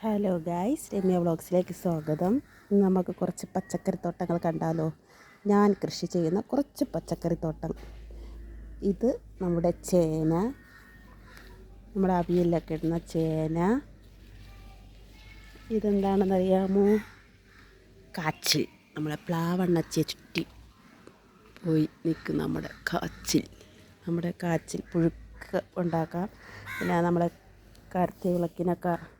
Hello guys Ramya വ്ളോഗ്സിലേക്ക് സ്വാഗതം. ഇന്ന് നമുക്ക് കുറച്ച് പച്ചക്കറി തോട്ടങ്ങൾ കണ്ടാലോ? ഞാൻ കൃഷി ചെയ്യുന്ന കുറച്ച് പച്ചക്കറി തോട്ടം. ഇത് നമ്മുടെ ചേന. നമ്മുടെ അവിയലിലൊക്കെ ഇടുന്ന ചേന. ഇതെന്താണെന്നറിയാമോ? കാച്ചിൽ. നമ്മളെ പ്ലാവണ്ണച്ചിയെ ചുറ്റി പോയി നിൽക്കും നമ്മുടെ കാച്ചിൽ. നമ്മുടെ കാച്ചിൽ പുഴുക്ക് ഉണ്ടാക്കാം. പിന്നെ നമ്മളെ കാർത്തിക വിളക്കിനൊക്കെ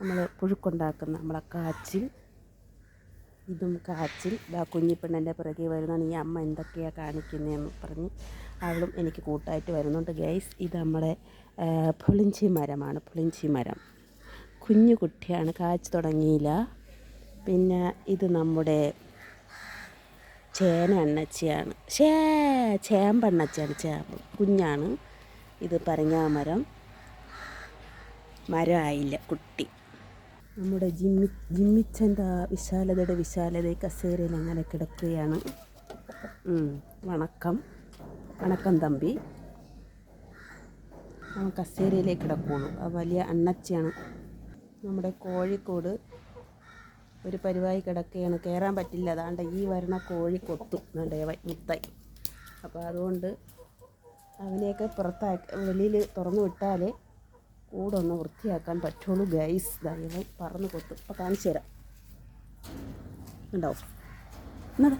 നമ്മൾ പുഴുക്കുണ്ടാക്കുന്ന നമ്മളെ കാച്ചിൽ. ഇതും കാച്ചിൽ. ഇതാ കുഞ്ഞിപ്പെണ്ണന്റെ പിറകെ വരുന്നതാണ്. ഈ അമ്മ എന്തൊക്കെയാണ് കാണിക്കുന്നതെന്ന് പറഞ്ഞ് അവളും എനിക്ക് കൂട്ടായിട്ട് വരുന്നുണ്ട്. ഗൈസ് ഇത് നമ്മുടെ പുളിഞ്ചി മരമാണ്. പുളിഞ്ചി മരം. കുഞ്ഞു കുട്ടിയാണ് കാച്ചു തുടങ്ങിയില്ല. പിന്നെ ഇത് നമ്മുടെ ചേന അണ്ണച്ചിയാണ്. ചേ ചേമ്പണ്ണച്ചിയാണ് ചേമ്പ്. കുഞ്ഞാണ്. ഇത് പരങ്ങാമരം. മരം ആയില്ല കുട്ടി. നമ്മുടെ ജിമ്മി ജിമ്മിച്ചന്റെ ആ വിശാലതയുടെ വിശാലത കസേരയിൽ അങ്ങനെ കിടക്കുകയാണ്. വണക്കം. വണക്കം തമ്പി. അവൻ കസേരയിലേക്ക് കിടക്കുള്ളൂ. ആ വലിയ അണ്ണച്ചിയാണ് നമ്മുടെ കോഴിക്കോട്. ഒരു പരിവായി കിടക്കുകയാണ്. കയറാൻ പറ്റില്ല. അതാണ്ട് ഈ വരണ കോഴി കൊത്തും. നമ്മുടെ മുത്തായി. അപ്പോൾ അതുകൊണ്ട് അവനെയൊക്കെ പുറത്താക്കി വെളിയിൽ തുറന്നു വിട്ടാലേ കൂടൊന്ന് വൃത്തിയാക്കാൻ പറ്റുള്ളൂ ഗൈസ് ദയവായി പറന്ന് കൊത്തു. അപ്പോൾ കാണിച്ചു തരാം. ഉണ്ടാവും എന്നാ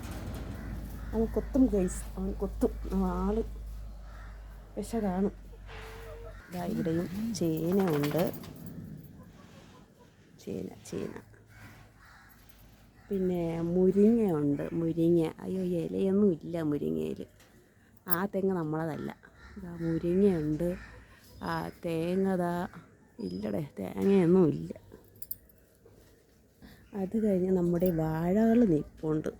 അവൻ കൊത്തും ഗൈസ് അവൻ കൊത്തും. ആൾ വിശ കാണും ഇവിടെയും ചേന ഉണ്ട്. ചേന ചേന. പിന്നെ മുരിങ്ങ ഉണ്ട്. മുരിങ്ങ. അയ്യോ ഇലയൊന്നും ഇല്ല മുരിങ്ങയിൽ ആ തെങ്ങ് നമ്മളതല്ല. മുരിങ്ങയുണ്ട് ആ തേങ്ങതാ. ഇല്ലടേ തേങ്ങയൊന്നും ഇല്ല. അത് കഴിഞ്ഞ് നമ്മുടെ വാഴകൾ നിൽപ്പുണ്ട്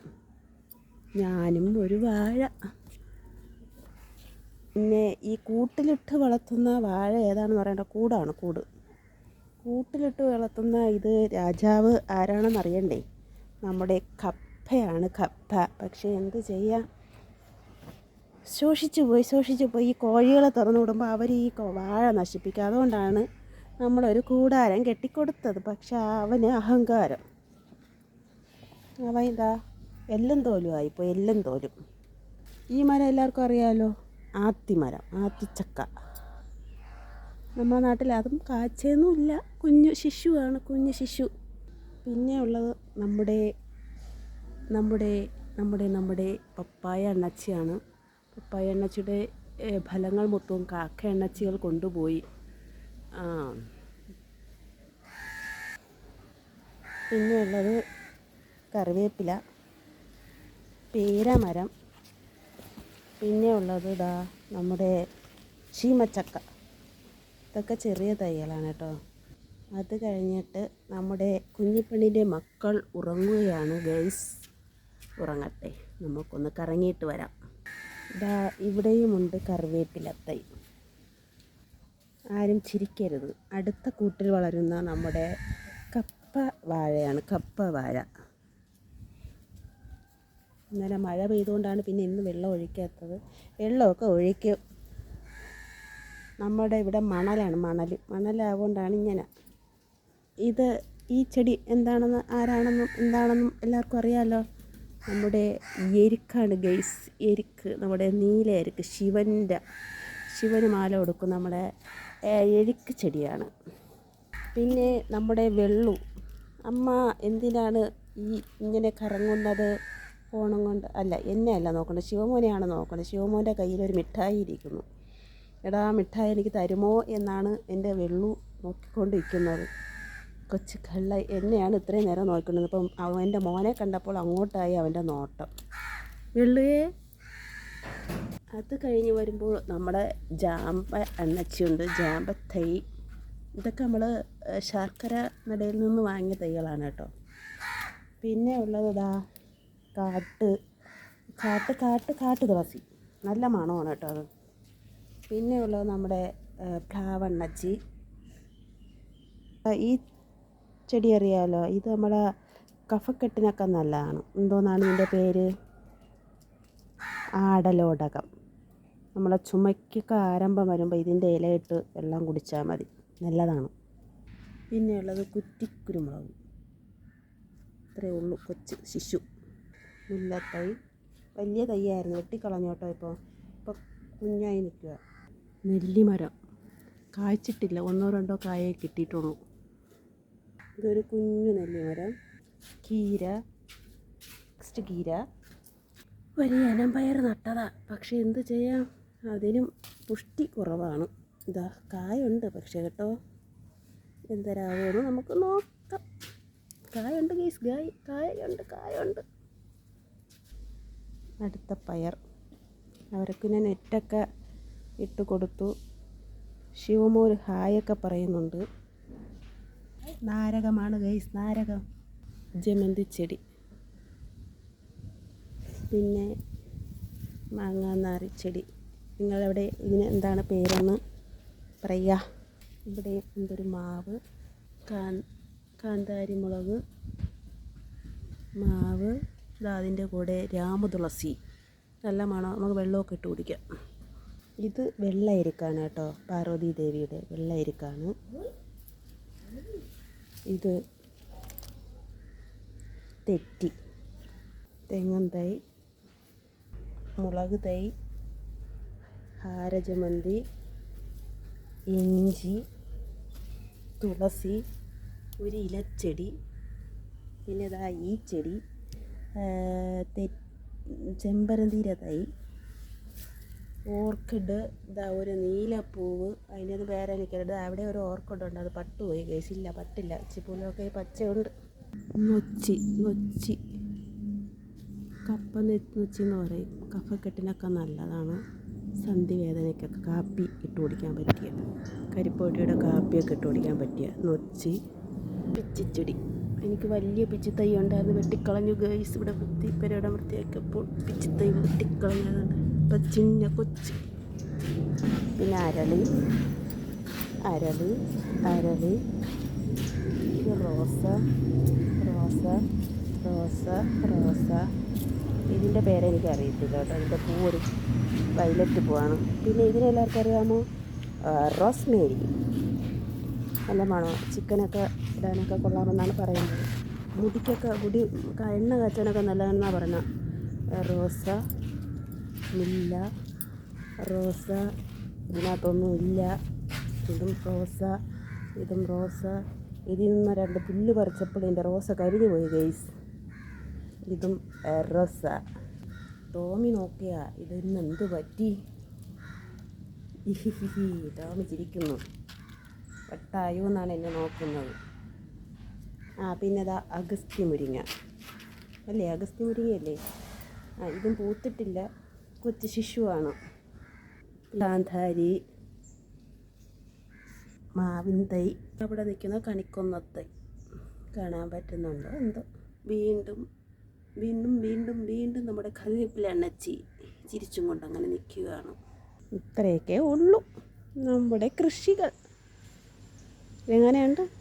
ഞാനും ഒരു വാഴ. പിന്നെ ഈ കൂട്ടിലിട്ട് വളർത്തുന്ന വാഴ ഏതാണെന്ന് പറയേണ്ട? കൂടാണ് കൂട്. കൂട്ടിലിട്ട് വളർത്തുന്ന ഇത് രാജാവ് ആരാണെന്ന് അറിയണ്ടേ നമ്മുടെ കപ്പയാണ് കപ്പ. പക്ഷേ എന്ത് ചെയ്യാം? ശോഷിച്ചു പോയി ശോഷിച്ചു പോയി. ഈ കോഴികളെ തുറന്നു വിടുമ്പോൾ അവർ ഈ വാഴ നശിപ്പിക്കുക അതുകൊണ്ടാണ് നമ്മളൊരു കൂടാരം കെട്ടിക്കൊടുത്തത്. പക്ഷെ അവന് അഹങ്കാരം. അവൻ ഇതാ എല്ലും തോലും ആയിപ്പോൾ എല്ലും തോലും. ഈ മരം എല്ലാവർക്കും അറിയാമല്ലോ ആത്തിമരം ആത്തിച്ചക്ക. നമ്മുടെ നാട്ടിൽ അതും കാച്ചയൊന്നുമില്ല കുഞ്ഞു ശിശുവാണ് കുഞ്ഞു ശിശു. പിന്നെ ഉള്ളത് നമ്മുടെ നമ്മുടെ നമ്മുടെ നമ്മുടെ പപ്പായ അണ്ണച്ചിയാണ്. പപ്പായ എണ്ണച്ചിയുടെ ഫലങ്ങൾ മൊത്തവും കാക്ക എണ്ണച്ചികൾ കൊണ്ടുപോയി. പിന്നെ പിന്നെയുള്ളത് കറിവേപ്പില പേരമരം പിന്നെ ഉള്ളത് ഇതാ നമ്മുടെ ചീമച്ചക്ക. ഇതൊക്കെ ചെറിയ തൈകളാണ് കേട്ടോ. അത് കഴിഞ്ഞിട്ട് നമ്മുടെ കുഞ്ഞിപ്പണിന്റെ മക്കൾ ഉറങ്ങുകയാണ്. ഗേൾസ് ഉറങ്ങട്ടെ. നമുക്കൊന്ന് കറങ്ങിയിട്ട് വരാം. ഇതാ ഇവിടെയുമുണ്ട് കറിവേപ്പില തൈ ആരും ചിരിക്കരുത്. അടുത്ത കൂട്ടിൽ വളരുന്ന നമ്മുടെ കപ്പ വാഴയാണ്. കപ്പ വാഴ. ഇന്നലെ മഴ പെയ്തുകൊണ്ടാണ് പിന്നെ ഇന്ന് വെള്ളം ഒഴിക്കാത്തത്. വെള്ളമൊക്കെ ഒഴിക്കും. നമ്മുടെ ഇവിടെ മണലാണ് മണൽ മണലാവുകൊണ്ടാണ് ഇങ്ങനെ. ഇത് ഈ ചെടി എന്താണെന്ന് ആരാണെന്നും എന്താണെന്നും എല്ലാവർക്കും അറിയാമല്ലോ നമ്മുടെ എരിക്കാണ് ഗൈസ് എരിക്ക് നമ്മുടെ നീല എരിക്ക് ശിവന്റെ ശിവന് മാല കൊടുക്കും നമ്മുടെ എരിക്ക് ചെടിയാണ്. പിന്നെ നമ്മുടെ വെള്ളു. അമ്മ എന്തിനാണ് ഈ ഇങ്ങനെ കറങ്ങുന്നത്? ഫോണും കൊണ്ട് അല്ല എന്നെ അല്ല നോക്കുന്നത് ശിവമോനെയാണ് നോക്കുന്നത് ശിവമോന്റെ കയ്യിലൊരു മിഠായി ഇരിക്കുന്നു. എടാ മിഠായി എനിക്ക് തരുമോ? എന്നാണ് എന്റെ വെള്ളു നോക്കിക്കൊണ്ടിരിക്കുന്നത്. കൊച്ചു കള്ള എന്നെയാണ് ഇത്രയും നേരം നോക്കുന്നത്. ഇപ്പം അവന്റെ മോനെ കണ്ടപ്പോൾ അങ്ങോട്ടായി അവന്റെ നോട്ടം. വെള്ളുവേ അത് കഴിഞ്ഞ് വരുമ്പോൾ നമ്മുടെ ജാമ്പ എണ്ണച്ചിയുണ്ട് ജാമ്പ തൈ. ഇതൊക്കെ നമ്മൾ ശർക്കര നടയിൽ നിന്ന് വാങ്ങിയ തൈകളാണ് കേട്ടോ. പിന്നെ ഉള്ളത് ഇതാ കാട്ട്. കാട്ട് കാട്ട് കാട്ട് തുളസി. നല്ല മണമാണ് കേട്ടോ അത്. പിന്നെ ഉള്ളത് നമ്മുടെ പ്ലാവണ്ണച്ചി. ഈ ചെടി അറിയാമല്ലോ ഇത് നമ്മളെ കഫക്കെട്ടിനൊക്കെ നല്ലതാണ്. എന്തോന്നാണ് ഇതിന്റെ പേര്? ആടലോടകം. നമ്മളെ ചുമയ്ക്കൊക്കെ ആരംഭം വരുമ്പോൾ ഇതിന്റെ ഇലയിട്ട് വെള്ളം കുടിച്ചാൽ മതി. നല്ലതാണ്. പിന്നെയുള്ളത് കുറ്റിക്കുരുമുളക്. ഇത്രയേ ഉള്ളൂ. കൊച്ച് ശിശു. മുല്ലത്തൈ. വലിയ തൈയായിരുന്നു. വെട്ടിക്കളഞ്ഞു കേട്ടോ ഇപ്പോൾ. ഇപ്പോൾ കുഞ്ഞായി നിൽക്കുക. നെല്ലിമരം. കായ്ച്ചിട്ടില്ല. ഒന്നോ രണ്ടോ കായേ കിട്ടിയിട്ടുള്ളൂ. ഇതൊരു കുഞ്ഞു നെല്ലിമരം കീര നെക്സ്റ്റ് കീര വലിയ ഇനം പയർ നട്ടതാ. പക്ഷേ എന്ത് ചെയ്യാം? അതിനും പുഷ്ടി കുറവാണ്. ഇതാ കായുണ്ട് പക്ഷേ കേട്ടോ. എന്തരാവുമെന്ന് നമുക്ക് നോക്കാം. കായുണ്ട് ഗീസ് ഗായ് കായുണ്ട് കായുണ്ട്. അടുത്ത പയർ. അവർക്ക് ഞാൻ നെറ്റൊക്കെ ഇട്ട് കൊടുത്തു. ശിവമോര് ഹായൊക്കെ പറയുന്നുണ്ട്. നാരകമാണ് ഗൈസ് നാരകം. ജമന്തി ചെടി. പിന്നെ മാങ്ങാനാറി ചെടി. നിങ്ങളവിടെ ഇതിന് എന്താണ് പേരെന്ന് പറയുക ഇവിടെ എന്തൊരു മാവ്? കാന്താരി മുളക് മാവ് അതിന്റെ കൂടെ രാമതുളസി നല്ല മണം നമുക്ക് വെള്ളമൊക്കെ ഇട്ട് കുടിക്കാം. ഇത് വെള്ള എരിക്കാണ് കേട്ടോ പാർവതി ദേവിയുടെ വെള്ള എരിക്കാണ് ഇത് തെറ്റി. തെങ്ങൻ തൈ മുളക് തൈ ഹാരജമന്തി ഇഞ്ചി തുളസി ഒരു ഇലച്ചെടി പിന്നെ ഇതാ ഈ ചെടി ചെമ്പരന്തീര തൈ ഓർക്കിഡ് ഇതാ ഒരു നീലപ്പൂവ് അതിന്റെ അത് വേറെ എനിക്കറിയത് അവിടെ ഒരു ഓർക്കിഡ് ഉണ്ട് അത് പട്ടുപോയി കേസില്ല പട്ടില്ല. ചിപ്പൂലൊക്കെ പച്ചയുണ്ട്. നൊച്ചി നൊച്ചി. കപ്പ നൊച്ചി എന്ന് പറയും. കഫക്കെട്ടിനൊക്കെ നല്ലതാണ്. സന്ധി വേദനയ്ക്കൊക്കെ കാപ്പി ഇട്ട് കുടിക്കാൻ പറ്റിയ. കരിപ്പൊടിയുടെ കാപ്പിയൊക്കെ ഇട്ട് കുടിക്കാൻ പറ്റിയ നൊച്ചി. പിച്ചിച്ചെടി. എനിക്ക് വലിയ പിച്ചിത്തൈ ഉണ്ടായിരുന്നു. വെട്ടിക്കളഞ്ഞു ഗേഴ്സ് ഇവിടെ വൃത്തി പെരയുടെ വൃത്തിയാക്കിയപ്പോൾ പിച്ചിത്തൈ വെട്ടിക്കളഞ്ഞതുണ്ട് ഇപ്പം ചിന്ന കൊച്ചി. പിന്നെ അരളി അരളി അരളി റോസ റോസ റോസ റോസ. ഇതിന്റെ പേരെനിക്ക് അറിയത്തില്ല കേട്ടോ. ഇതിന്റെ പൂ ഒരു വയലറ്റ് പൂവാണ്. പിന്നെ ഇതിനെല്ലാവർക്കും അറിയാമോ? റോസ്മേരി. നല്ല മണോ ചിക്കനൊക്കെ ഇടാനൊക്കെ കൊള്ളാമെന്നാണ് പറയുന്നത്. മുടിക്കൊക്കെ മുടി എണ്ണ കാച്ചാനൊക്കെ നല്ലതെന്നാണ് പറയുന്നത്. റോസ മുല്ല റോസ ഇതിനകത്തൊന്നും ഇല്ല. ഇതും റോസ ഇതും റോസ. ഇതിൽ നിന്ന് രണ്ട് പുല്ല് പറിച്ചപ്പോൾ എന്റെ റോസ കരിഞ്ഞു പോയി ഗൈസ് ഇതും റോസ. ടോമി നോക്കിയാ ഇതിന് എന്ത് പറ്റി? ടോമി ചിരിക്കുന്നു. പെട്ടായു എന്നാണ് എന്നെ നോക്കുന്നത്. ആ പിന്നെ ഇതാ അഗസ്ത്യ മുരിങ്ങ. അല്ലേ അഗസ്ത്യ മുരിങ്ങയല്ലേ? ആ ഇതും പൂത്തിട്ടില്ല. കൊച്ചു ശിശുവാണ്. കാന്താരി മാവിൻ തൈ. അവിടെ നിൽക്കുന്ന കണിക്കൊന്നത്തൈ കാണാൻ പറ്റുന്നുണ്ടോ. എന്തോ വീണ്ടും വീണ്ടും വീണ്ടും വീണ്ടും നമ്മുടെ കറിവേപ്പിലണ്ണച്ചി ചിരിച്ചും കൊണ്ട് അങ്ങനെ നിൽക്കുകയാണ്. ഇത്രയൊക്കെ ഉള്ളൂ നമ്മുടെ കൃഷികൾ. എങ്ങനെയുണ്ട്?